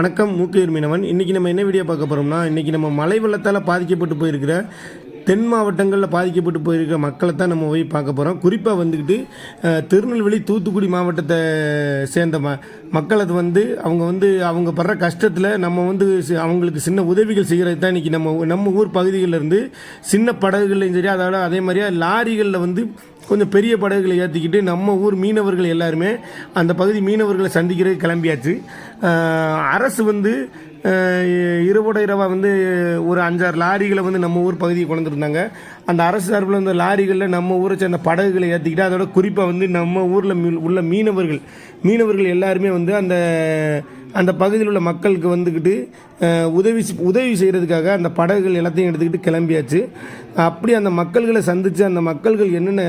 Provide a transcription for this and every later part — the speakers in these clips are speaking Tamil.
வணக்கம் மூக்கையூர் மீனவன். இன்றைக்கி நம்ம என்ன வீடியோ பார்க்க போகிறோம்னா இன்றைக்கி நம்ம மழை வெள்ளத்தால் பாதிக்கப்பட்டு போயிருக்கிற தென் மாவட்டங்களில் பாதிக்கப்பட்டு போயிருக்கிற மக்களை தான் நம்ம போய் பார்க்க போகிறோம் குறிப்பாக வந்துக்கிட்டு திருநெல்வேலி தூத்துக்குடி மாவட்டத்தை சேர்ந்த ம மக்களை வந்து அவங்க வந்து அவங்க படுற கஷ்டத்தில் நம்ம வந்து சி- அவங்களுக்கு சின்ன உதவிகள் செய்கிறது தான் இன்றைக்கி நம்ம நம்ம ஊர் பகுதிகளில் இருந்து சின்ன படகுகள்லையும் சரி அதோட அதே மாதிரியா லாரிகளில் வந்து கொஞ்சம் பெரிய படகுகளை ஏற்றிக்கிட்டு நம்ம ஊர் மீனவர்கள் எல்லாருமே அந்த பகுதி மீனவர்களை சந்திக்கிறதுக்கு கிளம்பியாச்சு. அரசு வந்து இரவோட இரவாக வந்து ஒரு அஞ்சாறு லாரிகளை வந்து நம்ம ஊர் பகுதியை கொண்டிருந்தாங்க அந்த அரசு சார்பில் இருந்த லாரிகளில் நம்ம ஊரை சேர்ந்த படகுகளை ஏற்றிக்கிட்டு அதோட குறிப்பாக வந்து நம்ம ஊரில் உள்ள மீனவர்கள் மீனவர்கள் எல்லாருமே வந்து அந்த அந்த பகுதியில் உள்ள மக்களுக்கு வந்துக்கிட்டு உதவி உதவி செய்கிறதுக்காக அந்த படகுகள் எல்லாத்தையும் எடுத்துக்கிட்டு கிளம்பியாச்சு. அப்படி அந்த மக்கள்களை சந்தித்து அந்த மக்கள்கள் என்னென்ன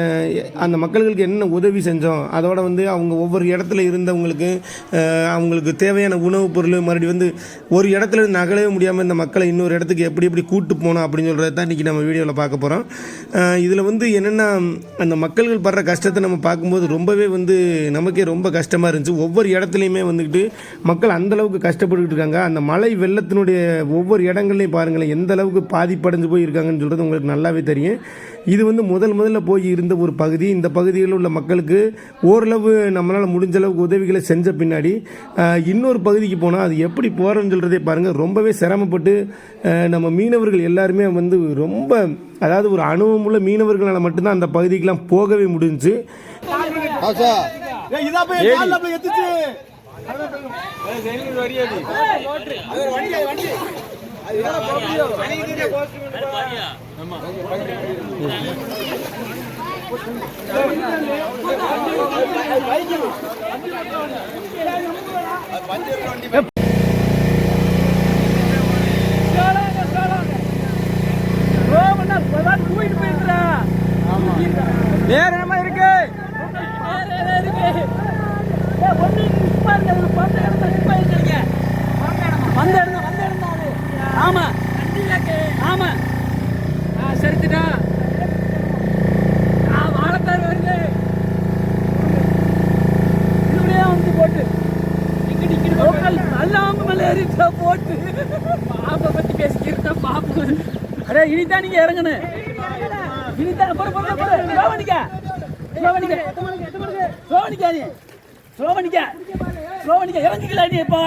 அந்த மக்கள்களுக்கு என்னென்ன உதவி செஞ்சோம் அதோட வந்து அவங்க ஒவ்வொரு இடத்துல இருந்தவங்களுக்கு அவங்களுக்கு தேவையான உணவுப் பொருள் மறுபடியும் வந்து ஒரு இடத்துல இருந்து நகலவே முடியாமல் இந்த மக்களை இன்னொரு இடத்துக்கு எப்படி எப்படி கூட்டு போனோம் அப்படின்னு சொல்கிறது தான் இன்றைக்கி நம்ம வீடியோவில் பார்க்க போகிறோம் இதில் வந்து என்னென்னா அந்த மக்கள்கள் படுற கஷ்டத்தை நம்ம பார்க்கும்போது ரொம்பவே வந்து நமக்கே ரொம்ப கஷ்டமாக இருந்துச்சு. ஒவ்வொரு இடத்துலையுமே வந்துக்கிட்டு மக்கள் அந்த அளவுக்கு கஷ்டப்பட்டுக்கிட்டு இருக்காங்க. அந்த மழை வெள்ளத்தினுடைய ஒவ்வொரு இடங்கள்லையும் பாருங்களேன் எந்த அளவுக்கு பாதிப்படைஞ்சு போய் இருக்காங்கன்னு சொல்கிறது உங்களுக்கு நல்லாவே தெரியும். இது வந்து முதல் முதல்ல போய் இருந்த ஒரு பகுதி. இந்த பகுதியில் உள்ள மக்களுக்கு ஓரளவு நம்மளால் முடிஞ்ச அளவுக்கு உதவிகளை செஞ்ச பின்னாடி இன்னொரு பகுதிக்கு போனால் அது எப்படி போகிறோன்னு சொல்கிறதே பாருங்கள் ரொம்பவே சிரமப்பட்டு நம்ம மீனவர்கள் எல்லாருமே வந்து ரொம்ப அதாவது ஒரு அனுபவமுள்ள மீனவர்களால் மட்டும்தான் அந்த பகுதிக்கெலாம் போகவே முடிஞ்சுச்சு ஆசா வேற என்னமா இருக்கு வந்த இடம் தான், வந்த இடம் தான் அது. ஆமா. ஆமா. ஆ, சரித்துட்டா ஆ, வாழைத்தார் வருது. இதுலயே வந்து போட்டு. நல்லாம மேல ஏறிட்டா போட்டு. பாப்பை பத்தி பேசிக்கிறதா பாப்பு. அடே இனிதான் நீங்க இறங்கணும். இனிதான் போற போற போற சோவனிக்க சோவனிக்க சோவனிக்க நீ சோவனிக்க சோவனிக்க இறங்கிக்கலாம் நீ இப்போ.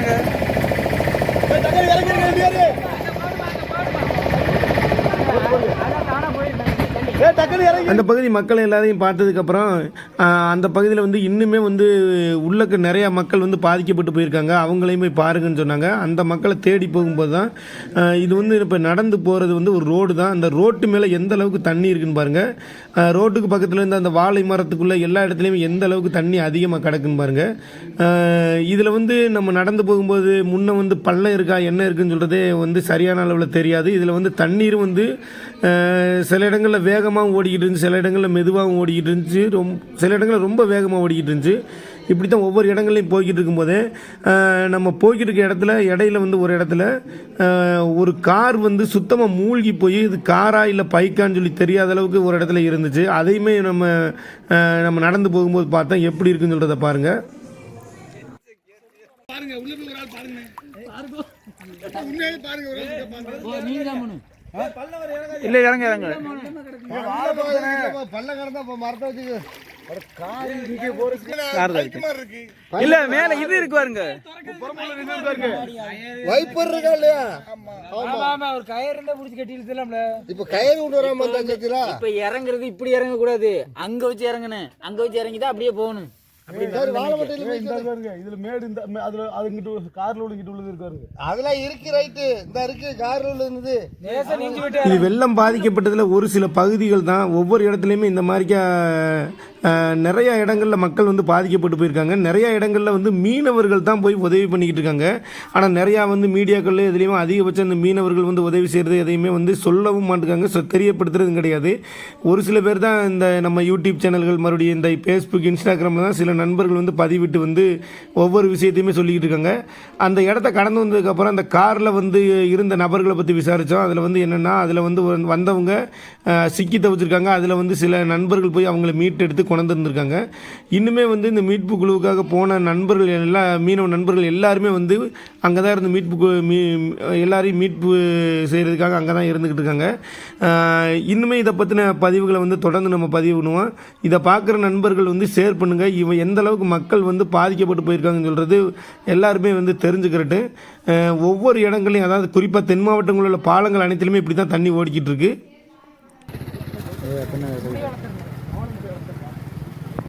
அதே கட்டுறாங்க அந்த பகுதி மக்கள் எல்லாரையும் பார்த்ததுக்கப்புறம் அந்த பகுதியில் வந்து இன்னுமே வந்து உள்ளக்கு நிறையா மக்கள் வந்து பாதிக்கப்பட்டு போயிருக்காங்க. அவங்களையும் போய் பாருங்கன்னு சொன்னாங்க. அந்த மக்களை தேடி போகும்போது தான் இது வந்து இப்போ நடந்து போகிறது வந்து ஒரு ரோடு தான். அந்த ரோட்டு மேலே எந்த அளவுக்கு தண்ணி இருக்குன்னு பாருங்கள் ரோட்டுக்கு பக்கத்தில் இருந்து அந்த வாழை மரத்துக்குள்ளே எல்லா இடத்துலையும் எந்த அளவுக்கு தண்ணி அதிகமாக கிடக்குன்னு பாருங்கள் இதில் வந்து நம்ம நடந்து போகும்போது முன்ன வந்து பள்ளம் இருக்கா என்ன இருக்குன்னு சொல்கிறதே வந்து சரியான அளவில் தெரியாது. இதில் வந்து தண்ணீரும் வந்து சில இடங்களில் வேகம் வேகமாகவும் ஓடிக்கிட்டு இருந்துச்சு. சில இடங்களில் மெதுவாகவும் ஓடிக்கிட்டு இருந்துச்சு. ரொம்ப சில இடங்களில் ரொம்ப வேகமாக ஓடிக்கிட்டு இருந்துச்சு. இப்படி தான் ஒவ்வொரு இடங்கள்லையும் போய்கிட்டு இருக்கும்போதே நம்ம போய்கிட்டு இருக்க இடத்துல இடையில வந்து ஒரு இடத்துல ஒரு கார் வந்து சுத்தமாக மூழ்கி போய் இது காரா இல்லை பைக்கான்னு சொல்லி தெரியாத அளவுக்கு ஒரு இடத்துல இருந்துச்சு. அதையுமே நம்ம நம்ம நடந்து போகும்போது பார்த்தா எப்படி இருக்குன்னு சொல்கிறத பாருங்கள் இல்ல இறங்க இறங்க பல்ல கிடந்தா இப்ப மரத்தை வச்சுக்கு கார் தான் இருக்கு இல்ல மேல இது இருக்கு பாருங்க. வைப்பர் இருக்கா இல்லையா? ஆமா ஒரு கயிறு இருந்தா புடிச்சு கட்டி இழுத்துலாம்ல இப்ப கயிறு கொண்டு வராம இப்ப இறங்குறது இப்படி இறங்க கூடாது அங்க வச்சு இறங்கணும் அங்க வச்சு இறங்கிதான் அப்படியே போகணும். இதுல மேடு இந்த அதுல அதுங்கிட்டு கார்ல உள்ளிங்கிட்டு உள்ளது இருக்காருங்க அதெல்லாம் இருக்கு ரைட்டு இந்த இருக்கு கார் உள்ளது. இது வெள்ளம் பாதிக்கப்பட்டதில் ஒரு சில பகுதிகள் தான். ஒவ்வொரு இடத்துலையுமே இந்த மாதிரிக்கா நிறைய இடங்களில் மக்கள் வந்து பாதிக்கப்பட்டு போயிருக்காங்க. நிறைய இடங்களில் வந்து மீனவர்கள் தான் போய் உதவி பண்ணிக்கிட்டு இருக்காங்க. ஆனால் நிறையா வந்து மீடியாக்கள் எதுலேயுமே அதிகபட்சம் இந்த மீனவர்கள் வந்து உதவி செய்கிறது எதையுமே வந்து சொல்லவும் மாட்டுக்காங்க சொ- தெரியப்படுத்துறதும் கிடையாது. ஒரு சில பேர் தான் இந்த நம்ம யூடியூப் சேனல்கள் மறுபடியும் இந்த ஃபேஸ்புக் இன்ஸ்டாகிராமில் தான் சில நண்பர்கள் வந்து பதிவிட்டு வந்து ஒவ்வொரு விஷயத்தையுமே சொல்லிக்கிட்டு இருக்காங்க. அந்த இடத்த கடந்து வந்ததுக்கப்புறம் அந்த காரில் வந்து இருந்த நபர்களை பற்றி விசாரித்தோம் அதில் வந்து என்னென்னா அதில் வந்து வந்தவங்க சிக்கி தவிச்சிருக்காங்க. அதில் வந்து சில நண்பர்கள் போய் அவங்கள மீட்டெடுத்து கொண்டு வந்திருக்காங்க இன்னுமே வந்து இந்த மீட்பு குழுவுக்காக போன நண்பர்கள் எல்லா மீனவ நண்பர்கள் எல்லாருமே வந்து அங்கே தான் இருந்து மீட்பு மீ எல்லாரையும் மீட்பு செய்கிறதுக்காக அங்கே தான் இருந்துக்கிட்டு இருக்காங்க. இன்னுமே இதை பற்றின பதிவுகளை வந்து தொடர்ந்து நம்ம பதிவு பண்ணுவோம். இதை பார்க்குற நண்பர்கள் வந்து ஷேர் பண்ணுங்கள் இவன் எந்த அளவுக்கு மக்கள் வந்து பாதிக்கப்பட்டு போயிருக்காங்கன்னு சொல்கிறது எல்லாருமே வந்து தெரிஞ்சுக்கிறட்டு. ஒவ்வொரு இடங்களையும் அதாவது குறிப்பாக தென் மாவட்டங்களில் உள்ள பாலங்கள் அனைத்துலையுமே இப்படி தான் தண்ணி ஓடிக்கிட்டு இருக்கு.